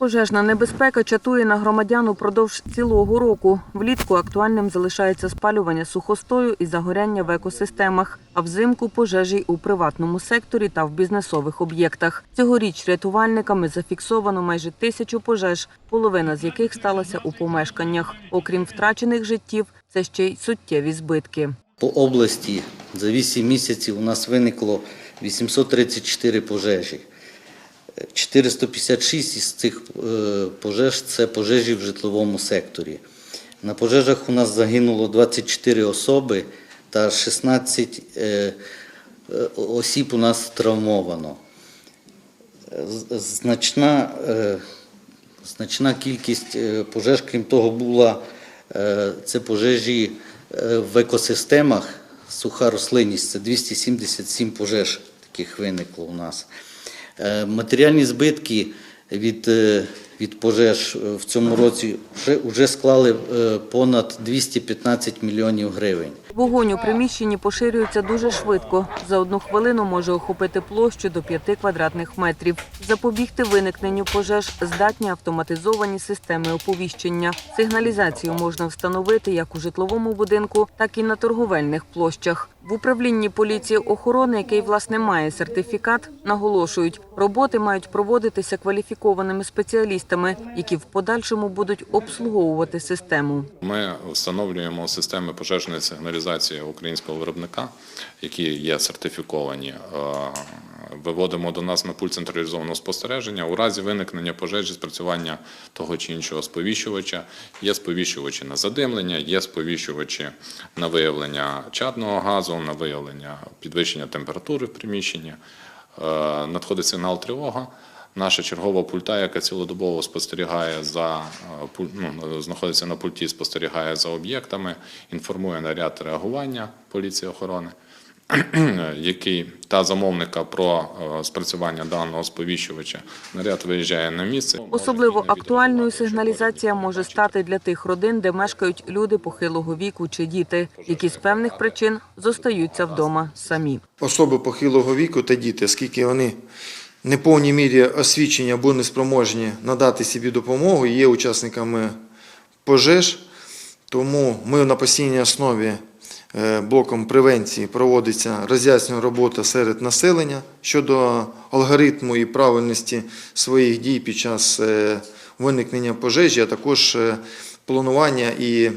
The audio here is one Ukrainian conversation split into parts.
Пожежна небезпека чатує на громадян упродовж цілого року. Влітку актуальним залишається спалювання сухостою і загоряння в екосистемах, а взимку пожежі у приватному секторі та в бізнесових об'єктах. Цьогоріч рятувальниками зафіксовано майже тисячу пожеж, половина з яких сталася у помешканнях. Окрім втрачених життів, це ще й суттєві збитки. По області за 8 місяців у нас виникло 834 пожежі. 456 із цих е, пожеж це пожежі в житловому секторі. На пожежах у нас загинуло 24 особи та 16 е, осіб у нас травмовано. Значна, е, значна кількість пожеж, крім того, була це пожежі в екосистемах, суха рослинність, це 277 пожеж таких виникло у нас. Е, Матеріальні збитки від, е, від пожеж е, в цьому році вже, вже склали понад 215 мільйонів гривень. Вогонь у приміщенні поширюється дуже швидко. За одну хвилину може охопити площу до 5 квадратних метрів. Запобігти виникненню пожеж здатні автоматизовані системи оповіщення. Сигналізацію можна встановити як у житловому будинку, так і на торговельних площах. В управлінні поліції охорони, який власне має сертифікат, наголошують, роботи мають проводитися кваліфікованими спеціалістами, які в подальшому будуть обслуговувати систему. Ми встановлюємо системи пожежної сигналізації українського виробника, які є сертифіковані. Е, Виводимо до нас на пульт централізованого спостереження. У разі виникнення пожежі, спрацювання того чи іншого сповіщувача, є сповіщувачі на задимлення, є сповіщувачі на виявлення чадного газу, на виявлення підвищення температури в приміщенні. Е, Надходить сигнал тривога. Наша чергова пульта, яка цілодобово спостерігає за е, ну, знаходиться на пульті, спостерігає за об'єктами, інформує наряд реагування поліції охорони, який та замовника про е, спрацювання даного сповіщувача. Наряд виїжджає на місце. Особливо актуальною сигналізація може стати для тих родин, де мешкають люди похилого віку чи діти, які з певних причин зостаються вдома самі. особи похилого віку та діти, оскільки вони не повній мірі освічені або неспроможні надати собі допомогу, є учасниками пожеж. Тому ми на постійній основі е, блоком превенції проводиться роз'яснювальна робота серед населення щодо алгоритму і правильності своїх дій під час е, виникнення пожежі, а також е, планування і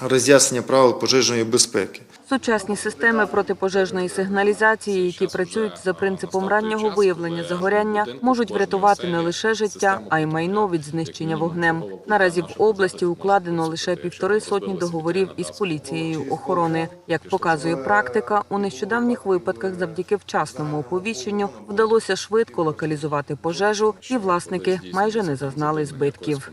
роз'яснення правил пожежної безпеки. Сучасні системи протипожежної сигналізації, які працюють за принципом раннього виявлення загоряння, можуть врятувати не лише життя, а й майно від знищення вогнем. Наразі в області укладено лише півтори сотні договорів із поліцією охорони. Як показує практика, у нещодавніх випадках завдяки вчасному оповіщенню вдалося швидко локалізувати пожежу, і власники майже не зазнали збитків.